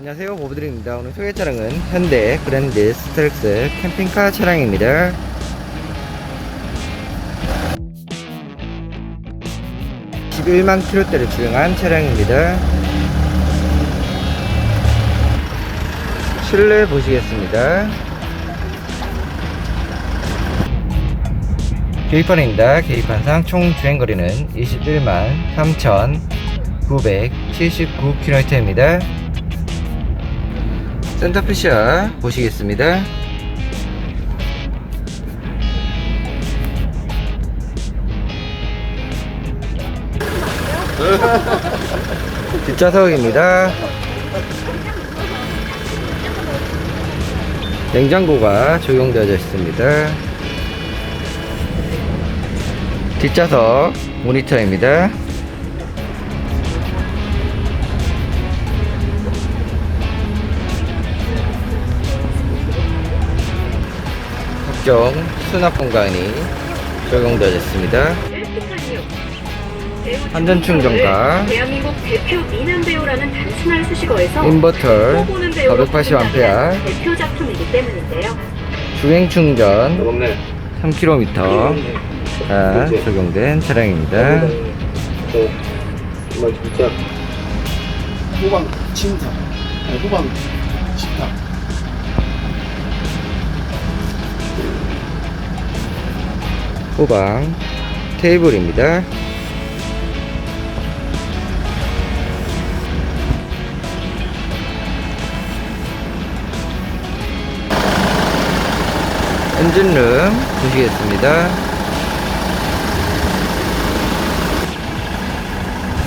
안녕하세요 보브드림입니다. 오늘 소개 차량은 현대 그랜드 스텔스 캠핑카 차량입니다. 11만 킬로대를 주행한 차량입니다. 실내 보시겠습니다. 계기판입니다. 계기판상 총 주행거리는 21만 3,979km입니다 센터피시아 보시겠습니다. 뒷좌석입니다. 냉장고가 적용되어 있습니다. 뒷좌석 모니터입니다. 각종 수납 공간이 적용되어 있습니다. 완전 충전가. 대한민국 대표 미남 배우라는 단순한 수식어에서 인버터 보는 배우로 480A 거듭나는 대표 작품이기 때문인데요. 주행 충전 없네. 3km 가 적용된 차량입니다. 저 정말 진짜 후방 침탑, 후방 식탁. 후방 테이블입니다. 엔진룸 보시겠습니다.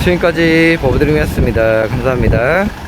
지금까지 버브드림이었습니다. 감사합니다.